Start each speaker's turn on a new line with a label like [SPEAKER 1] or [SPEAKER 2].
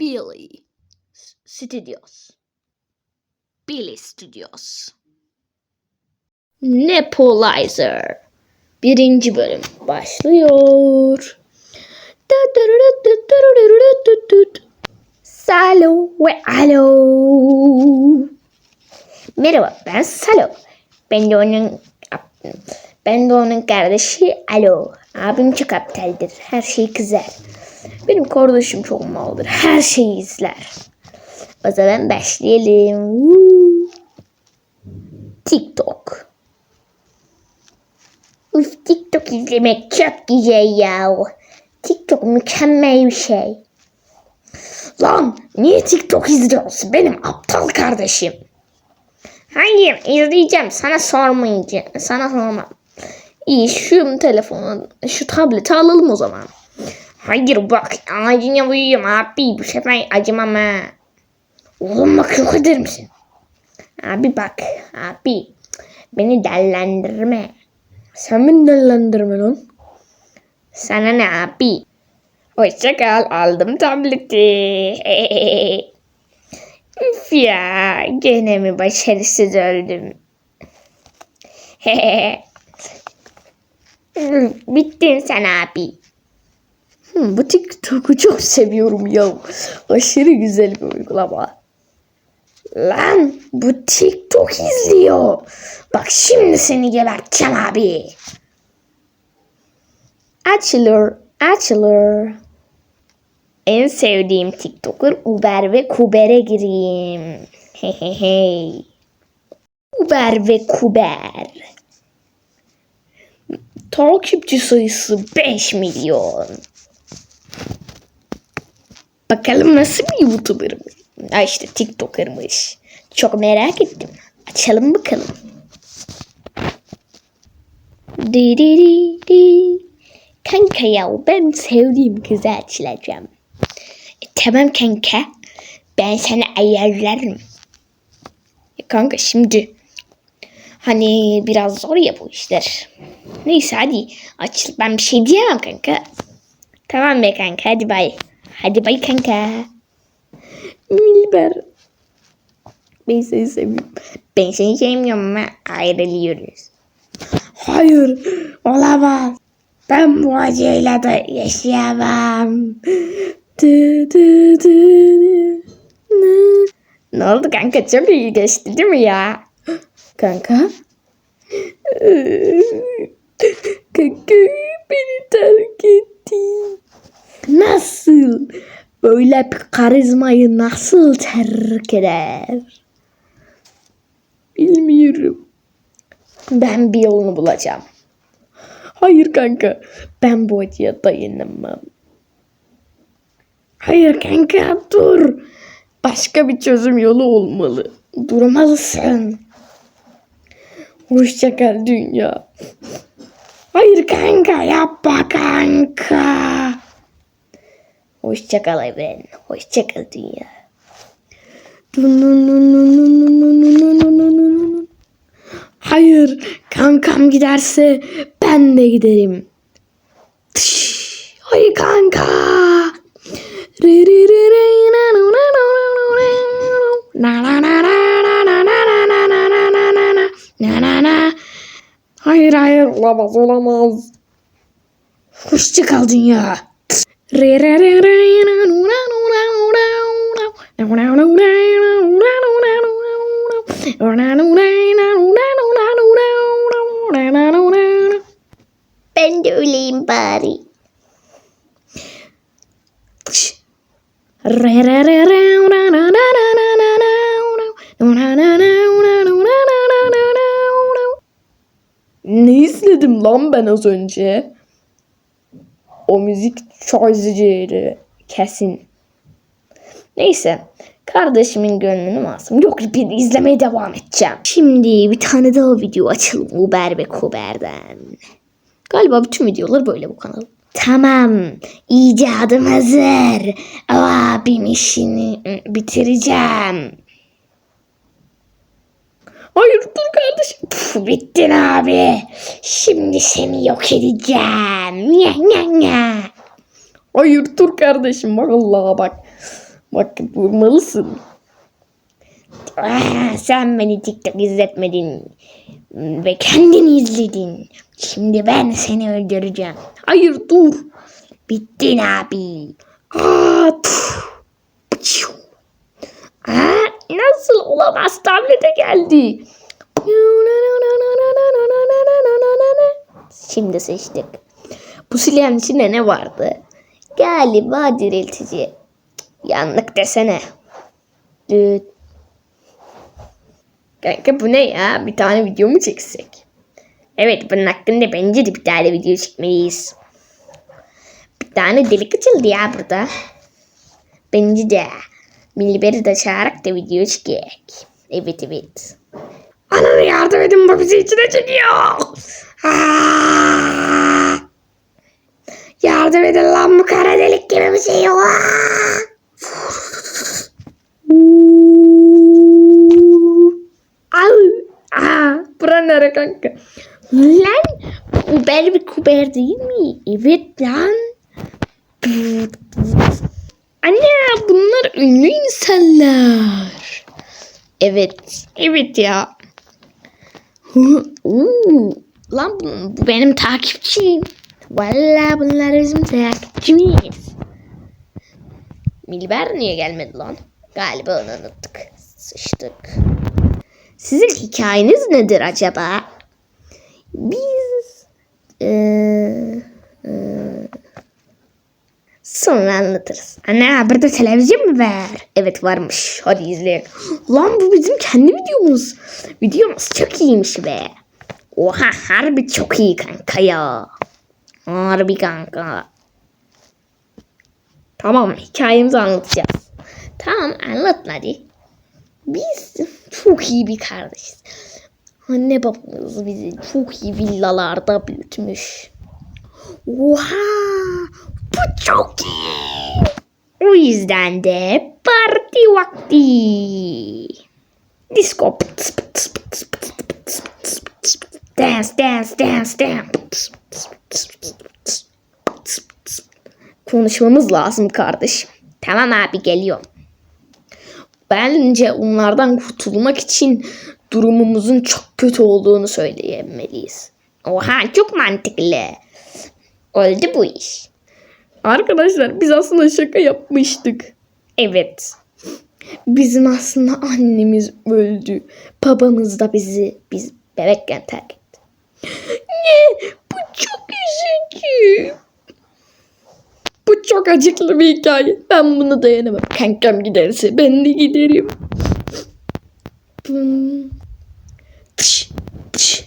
[SPEAKER 1] Billy Studios. Billy Studios. Nebulizer. Birinci bölüm başlıyor. Salo ve alo. Merhaba ben Salo. Ben de onun ben de onun kardeşi Alo. Abim çok aptaldır. Her şeyi kızar. Benim kardeşim çok maldır. Her şeyi izler. O zaman başlayalım. TikTok. Uf, TikTok izlemek çok güzel ya. TikTok mükemmel bir şey. Lan niye TikTok izliyorsun benim aptal kardeşim? Hayır izleyeceğim sana sormayacağım. Sana sormam. İyi şu telefonu şu tableti alalım o zaman. Hayır bak ağacına uyuyorum abi bu sefer acımam ha. Oğlum bak yok eder misin? Abi bak abi beni dellendirme. Sen beni dellendirme lan. Sana ne abi? Hoşça kal aldım tableti. Üf ya gene mi başarısız öldüm. Bittin sen abi. Hmm, bu TikTok'u çok seviyorum ya. Aşırı güzel bir uygulama. Lan bu TikTok izliyor. Bak şimdi seni geberteceğim abi. Açılır, açılır. En sevdiğim TikToker Uber ve Kuber'e gireyim. Hehehe. Uber ve Kuber. Takipçi sayısı 5 milyon. Bakalım nasıl bir YouTuber'mış. Ha işte TikToker'mış. Çok merak ettim. Açalım bakalım. Di di di di. Kanka ya ben sevdiğim kızı açılacağım. E, tamam kanka. Ben sana ayarlarım. E, kanka şimdi hani biraz zor ya bu işler. Neyse hadi açıl. Ben bir şey diyemem kanka. Tamam be kanka hadi bay. Hadi bay kanka. Milber. Ben seni seviyorum. Ben seni sevmiyorum ama ayrılıyoruz. Hayır olamaz. Ben bu acıyla da yaşayamam. Dı dı. Ne? Ne oldu kanka çok iyi geçti değil mi ya? Kanka? Kanka beni terk etti. Nasıl? Böyle bir karizmayı nasıl terk eder? Bilmiyorum. Ben bir yolunu bulacağım. Hayır kanka. Ben bu acıya dayanamam. Hayır kanka dur. Başka bir çözüm yolu olmalı. Durmalısın. Hoşça kal dünya. Hayır kanka yapma kanka. Hoşçakal evren. Hoşçakal dünya. Hayır kankam giderse ben de giderim. Hayır kanka. Hayır hayır olamaz olamaz. Hoşçakal dünya. Ben de öleyim bari. Ne izledim lan ben az önce? O müzik çok üzücüydü. Kesin. Neyse. Kardeşimin gönlünü mü? Yok bir izlemeye devam edeceğim. Şimdi bir tane daha video açalım Uber ve Kuber'den. Galiba bütün videolar böyle bu kanal. Tamam. icadım hazır. O abim işini bitireceğim. Hayır dur kardeşim. Puf, bittin abi. Şimdi seni yok edeceğim. Nye, nye, nye. Hayır dur kardeşim. Bak Allah'a bak. Bak vurmalısın. Ah, sen beni TikTok izletmedin ve kendini izledin. Şimdi ben seni öldüreceğim. Hayır dur. Bittin abi. Aa, puf. Aa, ah. Nasıl olamaz? Tablete geldi. Şimdi seçtik. Bu silahın içinde ne vardı? Galiba diriltici. Yanlık desene. Düt. Kanka bu ne ya? Bir tane video mu çeksek? Evet bunun hakkında bence de bir tane video çekmeliyiz. Bir tane delik açıldı ya burada. Bence de. Milber'i de çağırarak da video çekecek. Evet evet. Ananı yardım edin bu bizi içine çekiyor. Aa! Yardım edin lan bu kara delik gibi bir şey yok. Aa, kanka? Lan Uber bir kuber değil mi? Evet lan. ünlü insanlar. Evet. Evet ya. Uuu. Lan bu, bu benim takipçim. Valla bunlar bizim takipçimiz. Milber niye gelmedi lan? Galiba onu unuttuk. Sıçtık. Sizin hikayeniz nedir acaba? Biz... Ee... Sonra anlatırız. Anne burada televizyon mu var? Evet varmış. Hadi izleyelim. Lan bu bizim kendi videomuz. Videomuz çok iyiymiş be. Oha harbi çok iyi kanka ya. Harbi kanka. Tamam hikayemizi anlatacağız. Tamam anlat hadi. Biz çok iyi bir kardeşiz. Anne babamız bizi çok iyi villalarda büyütmüş. Oha bu çok iyi. O yüzden de parti vakti. Disco. Dance, dance, dance, dance. Konuşmamız lazım kardeşim. Tamam abi geliyorum. Bence onlardan kurtulmak için durumumuzun çok kötü olduğunu söyleyemeliyiz. Oha çok mantıklı. Oldu bu iş. Arkadaşlar biz aslında şaka yapmıştık. Evet. Bizim aslında annemiz öldü. Babamız da bizi biz bebekken terk etti. Ne? Bu çok üzücü. Bu çok acıklı bir hikaye. Ben bunu dayanamam. Kankam giderse ben de giderim. Tış, tış.